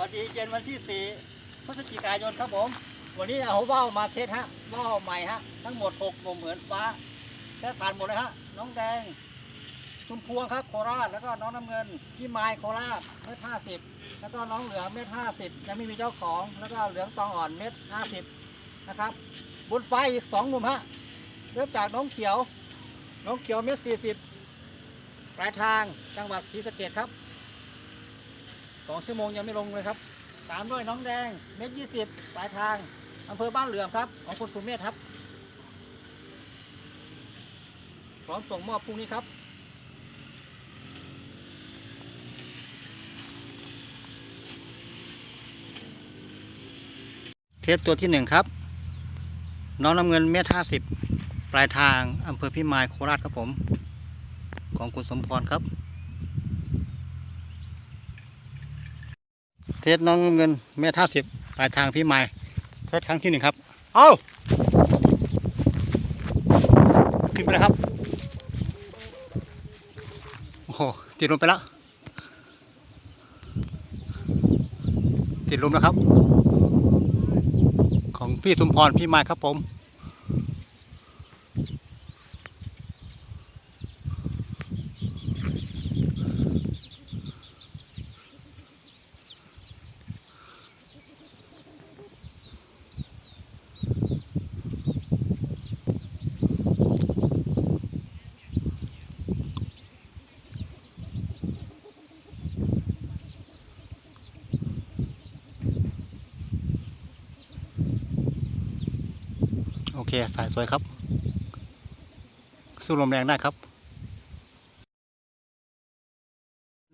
วัสดีเย็นวันที่ 4 พฤศจิกายนครับผม วันนี้เอาว่าวมาเทสฮะว่าวใหม่ฮะ ทั้งหมด6กลุ่มเหมือนฟ้าแค่ผ่านหมดเลยฮะ น้องแดง ชุมพวงครับโคราช แล้วก็น้องน้ำเงินพี่ไม้โคราชเม็ดห้าสิบแล้วก็น้องเหลืองเม็ดห้าสิบยังไม่มีเจ้าของ แล้วก็เหลืองตองอ่อนเม็ดห้าสิบนะครับ บนไฟอีกสองหนุ่มฮะ เริ่มจากน้องเขียว น้องเขียวเม็ดสี่สิบปลายทางจังหวัดศรีสะเกดครับ สองชั่วโมงยังไม่ลงเลยครับ ตามด้วยน้องแดงเม็ดยี่สิบปลายทางอำเภอบ้านเหลื่อมครับ ของคุณสุเมธครับ พร้อมส่งมอบพรุ่งนี้ครับเทสตัวที่หนึ่งครับ น้องน้ำเงินเมตรห้าสิบปลายทางอำเภอพิมายโคราชครับผม ของคุณสมพรครับ เทสน้องน้ำเงินเมตรห้าสิบปลายทางพิมายเทสครั้งที่หนึ่งครับ เอาขึ้นไปแล้วครับ โอ้โห ติดลมไปแล้ว ติดลมแล้วครับ ของพี่สมพรพี่มายครับผม สายสวยครับ สู้ลมแรงได้ครับ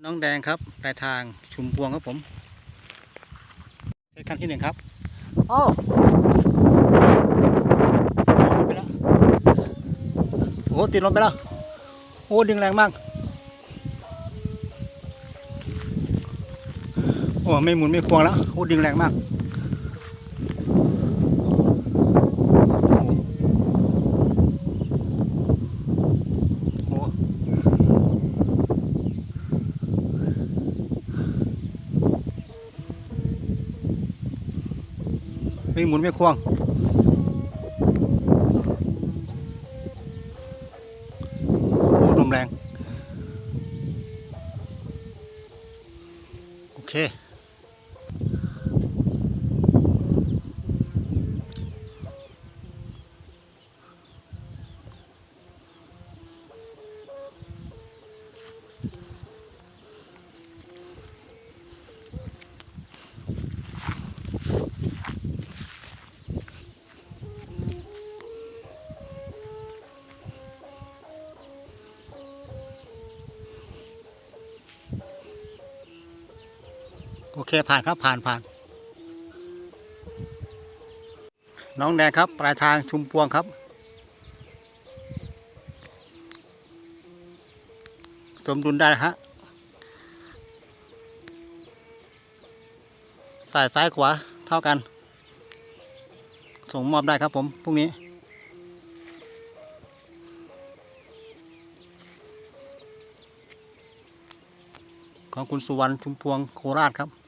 น้องแดงครับปลายทางชุมพวงครับผมเทสขั้นที่หนึ่งครับโอ้ขึ้นไปแล้วโอ้ติดลมไปแล้วโอ้ดึงแรงมากโอ้ไม่หมุนไม่ควงแล้วโอ้ดึงแรงมาก โอ้ ไม่หมุนไม่ควง เคผ่านครับผ่านผ่าน น้องแดงครับ ปลายทางชุมพวงครับ สมดุลได้ฮะสายซ้ายขวาเท่ากัน ส่งมอบได้ครับผมพรุ่งนี้ของคุณสุวรรณชุมพวงโคราชครับ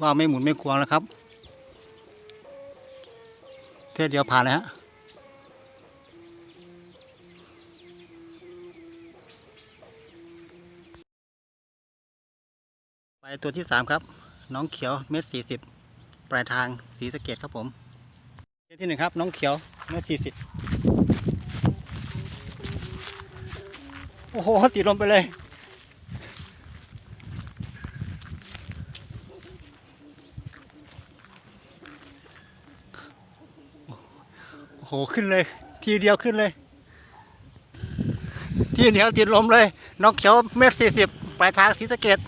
ว่าไม่หมุนไม่ควงแล้วครับ เทศเดียวผ่านเลยฮะไปตัวที่สามครับ น้องเขียวเม็ดสี่สิบปลายทางสีสเกตครับผมเทสที่หนึ่งครับ น้องเขียวเม็ดสี่สิบโอ้โหติดลมไปเลย โหขึ้นเลย ทีเดียวขึ้นเลย ทีเดียวติดลมเลยน้องเขียวเมตรสี่สิบปลายทางศรีสะเกด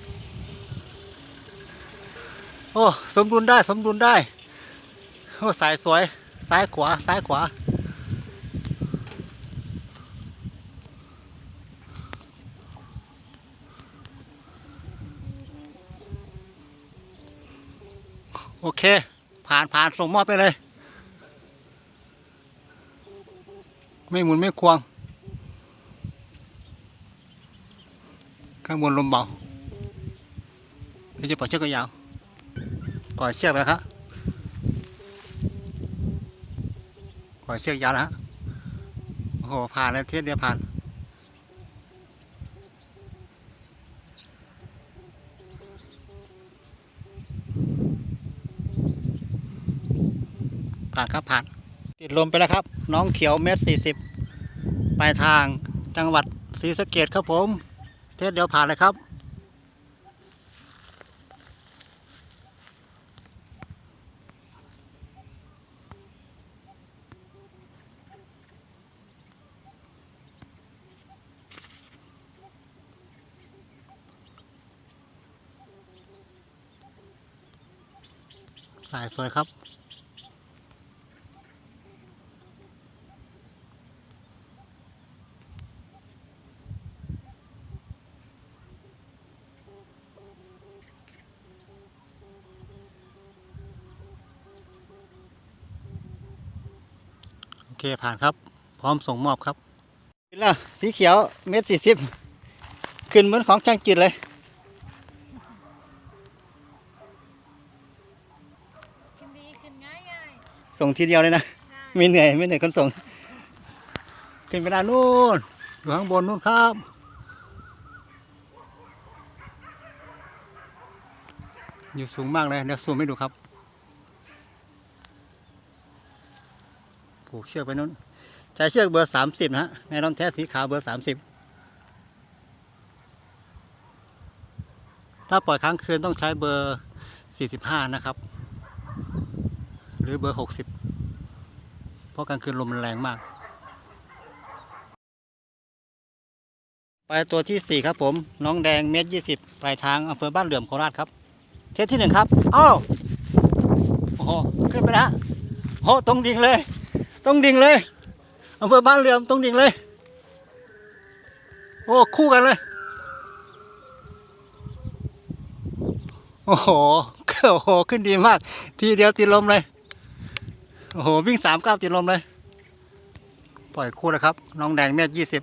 โอ้สมดุลได้สมดุลได้โอ้สายสวยซ้ายขวาซ้ายขวาโอเค ผ่านผ่านส่งมอบไปเลย ไม่หมุนไม่ควง ข้างบนลมเบาหรือจะปล่อยเชือกยาวปล่อยเชือกแล้วครับปล่อยเชือกยาวแล้วฮะโอ้โหผ่านแล้วเทียเดียวผ่านผ่านครับผ่าน ติดลมไปแล้วครับ น้องเขียวเมตรสี่สิบปลายทางจังหวัดศรีสะเกดครับผม เทสเดียวผ่านเลยครับ สายสวยครับ เคผ่านครับ พร้อมส่งมอบครับแล้วสีเขียวเม็ดสี่สิบขึ้นเหมือนของช่างจิตเลย ขึ้นดีขึ้นง่ายง่ายส่งทีเดียวเลยนะใช่ไม่เหนื่อยไม่เหนื่อยคนส่ง ขึ้นไปด้านนู้นอยู่ข้างบนนู้นครับอยู่สูงมากเลยเดี๋ยวซูมให้ดูครับ ผูกเชือกไปนู้นใช้เชือกเบอร์สามสิบนะฮะในรอนแท้สีขาวเบอร์สามสิบถ้าปล่อยค้างคืนต้องใช้เบอร์สี่สิบห้านะครับ หรือเบอร์หกสิบเพราะกลางคืนลมแรงมาก ไปตัวที่สี่ครับผม น้องแดงเมตรยี่สิบปลายทางอำเภอบ้านเหลื่อมโคราชครับ เทสที่หนึ่งครับ อ้าวโอ้โห ขึ้นไปนะโอ้ตรงดิ่งเลย ตรงดิ่งเลยอำเภอบ้านเหลื่อมตรงดิ่งเลย โอ้คู่กันเลย โอ้โหโอ้โหขึ้นดีมาก ทีเดียวติดลมเลย โอ้โหวิ่งสามเก้าติดลมเลย ปล่อยคู่แล้วครับ น้องแดงเมตรยี่สิบ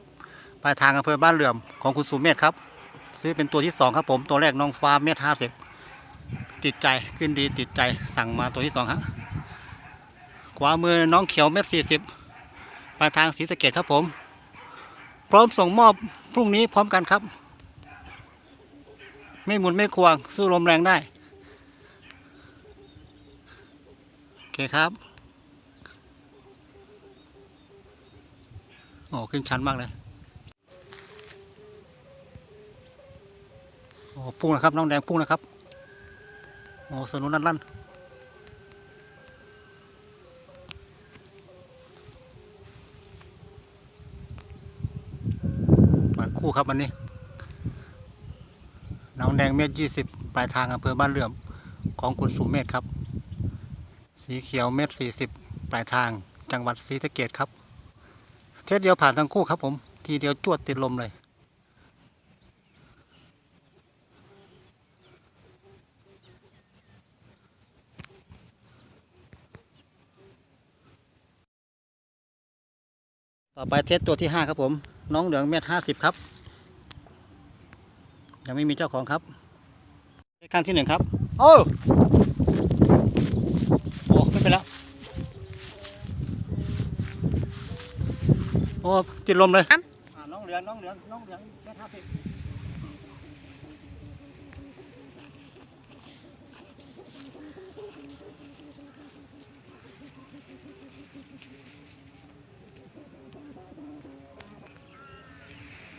ปลายทางอำเภอบ้านเหลื่อมของคุณสุเมธครับ ซื้อเป็นตัวที่สองครับผมตัวแรกน้องฟ้าเมตรห้าสิบติดใจขึ้นดีติดใจสั่งมาตัวที่สองฮะข วามือน้องเขียวเมตรสี่สิบปลายทางศรีสะเกดครับผม พร้อมส่งมอบพรุ่งนี้พร้อมกันครับ ไม่หมุนไม่ควง สู้ลมแรงได้ โอเคครับ โอ้ขึ้นชันมากเลย โอ้พุ่งนะครับ น้องแดงพุ่งนะครับ โอ้สนุนลั่นลั่ คู่ครับวันนี้น้องแดงเมตรยี่สิบปลายทางอำเภอบ้านเหลื่อมของคุณสุเมธครับ สีเขียวเมตรสี่สิบปลายทางจังหวัดศรีสะเกดครับ เทสเดียวผ่านทั้งคู่ครับผม ทีเดียวจวดติดลมเลยต่อไปเทสตัวที่ห้าครับผม น้องเหลืองเมตรห้าสิบครับ ยังไม่มีเจ้าของครับเทสครั้งที่หนึ่งครับโอ้โอ้ไม่เป็นแล้วโอ้ติดลมเลยน้องเหลืองน้องเหลืองน้องเหลืองเมตรห้าสิบ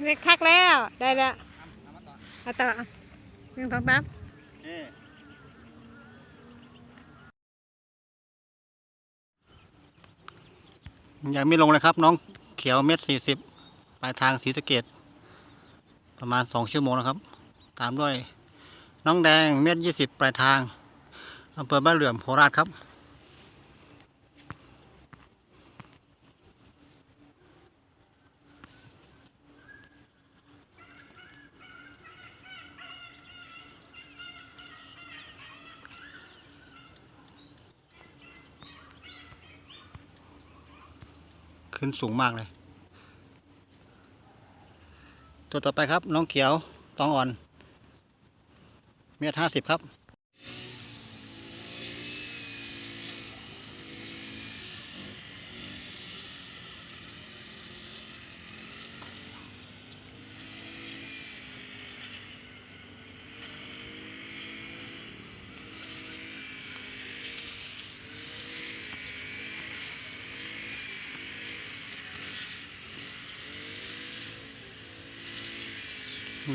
เล็กคักแล้ว ได้แล้ว เอาต่อหนึ่งสองสามยังไม่ลงเลยครับ น้องเขียวเม็ดสี่สิบปลายทางสีสะเกดประมาณสองชั่วโมงนะครับ ตามด้วย น้องแดงเม็ดยี่สิบปลายทางอำเภอบ้านเหลื่อมโคราชครับ ขึ้นสูงมากเลย ตัวต่อไปครับน้องเขียวตองอ่อน เมตรห้าสิบครับ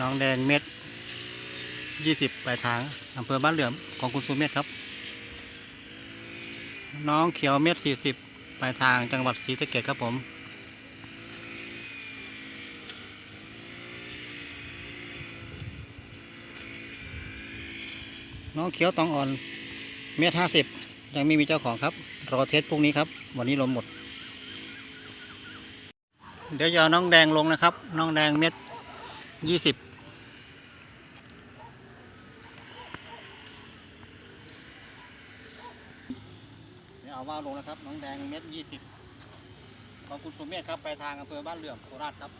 น้องแดงเม็ดยี่สิบปลายทางอำเภอบ้านเหลื่อมของคุณสุเมธครับ น้องเขียวเม็ดสี่สิบปลายทางจังหวัดศรีสะเกษครับผมน้องเขียวตองอ่อนเม็ดห้าสิบยังไม่มีเจ้าของครับ รอเทสพรุ่งนี้ครับ วันนี้ลมหมด เดี๋ยวจะเอน้องแดงลงนะครับ น้องแดงเม็ดยี่สิบเดี๋ย ว่าวลงนะครับ น้องแดงเม็ดยี่สิบของคุณสุเมธครับไปทางอำเภอบ้านเหลื่อมโคราชครับ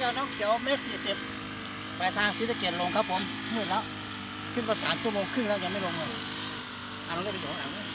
จะเอาน้องเขียวเมตรสี่สิบไปทางศรีสะเกดลงครับผมมืดแล้ว ขึ้นมาสามชั่วโมงครึ่งแล้วยังไม่ลงเลยเอาลงได้ไปอยู่ข้างหลังเลย